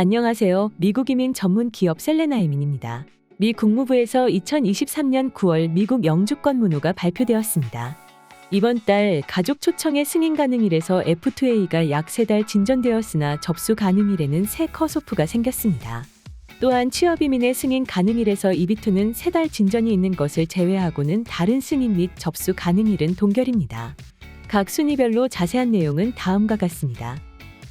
안녕하세요. 미국 이민 전문 기업 셀레나 이민입니다. 미 국무부에서 2023년 9월 미국 영주권 문호가 발표되었습니다. 이번 달 가족 초청의 승인 가능일에서 F2A가 약 3달 진전되었으나 접수 가능일에는 새 컷오프가 생겼습니다. 또한 취업 이민의 승인 가능일에서 EB2는 3달 진전이 있는 것을 제외하고는 다른 승인 및 접수 가능일은 동결입니다. 각 순위별로 자세한 내용은 다음과 같습니다.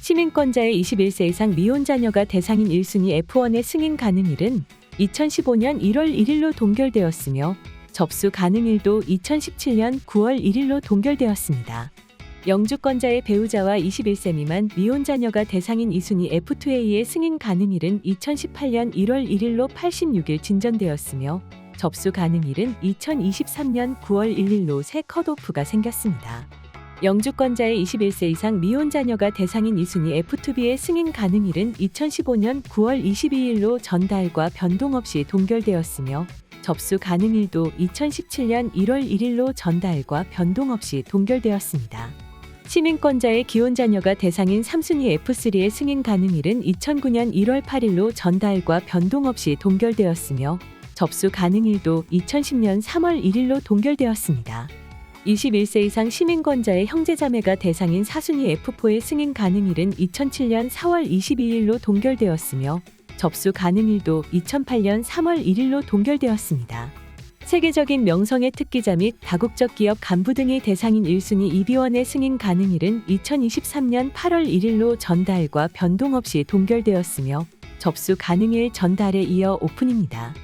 시민권자의 21세 이상 미혼 자녀가 대상인 1순위 F1의 승인 가능일은 2015년 1월 1일로 동결되었으며 접수 가능일도 2017년 9월 1일로 동결되었습니다. 영주권자의 배우자와 21세 미만 미혼 자녀가 대상인 2순위 F2A의 승인 가능일은 2018년 1월 1일로 86일 진전되었으며 접수 가능일은 2023년 9월 1일로 새 컷오프가 생겼습니다. 영주권자의 21세 이상 미혼 자녀가 대상인 2순위 F2B의 승인 가능일은 2015년 9월 22일로 전달과 변동 없이 동결되었으며 접수 가능일도 2017년 1월 1일로 전달과 변동 없이 동결되었습니다. 시민권자의 기혼 자녀가 대상인 3순위 F3의 승인 가능일은 2009년 1월 8일로 전달과 변동 없이 동결되었으며 접수 가능일도 2010년 3월 1일로 동결되었습니다. 21세 이상 시민권자의 형제자매가 대상인 4순위 F4의 승인 가능일은 2007년 4월 22일로 동결되었으며 접수 가능일도 2008년 3월 1일로 동결되었습니다. 세계적인 명성의 특기자 및 다국적 기업 간부 등이 대상인 1순위 이비원의 승인 가능일은 2023년 8월 1일로 전달과 변동 없이 동결되었으며 접수 가능일 전달에 이어 오픈입니다.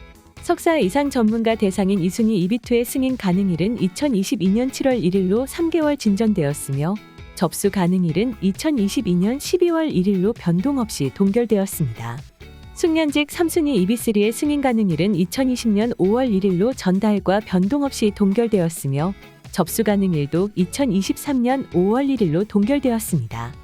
석사 이상 전문가 대상인 2순위 이비투의 승인 가능일은 2022년 7월 1일로 3개월 진전되었으며 접수 가능일은 2022년 12월 1일로 변동 없이 동결되었습니다. 숙련직 3순위 EB3의 승인 가능일은 2020년 5월 1일로 전달과 변동 없이 동결되었으며 접수 가능일도 2023년 5월 1일로 동결되었습니다.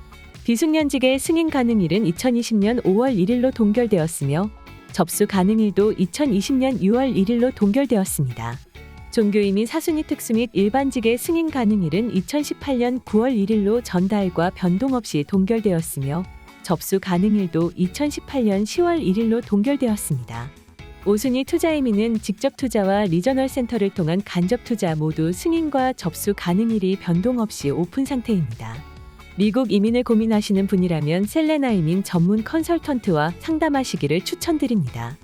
비숙련직의 승인 가능일은 2020년 5월 1일로 동결되었으며 접수 가능일도 2020년 6월 1일로 동결되었습니다. 종교인 및 사순위 특수 및 일반직의 승인 가능일은 2018년 9월 1일로 전달과 변동 없이 동결되었으며 접수 가능일도 2018년 10월 1일로 동결되었습니다. 5순위 투자이민은 직접 투자와 리저널 센터를 통한 간접 투자 모두 승인과 접수 가능일이 변동 없이 오픈 상태입니다. 미국 이민을 고민하시는 분이라면 셀레나 이민 전문 컨설턴트와 상담하시기를 추천드립니다.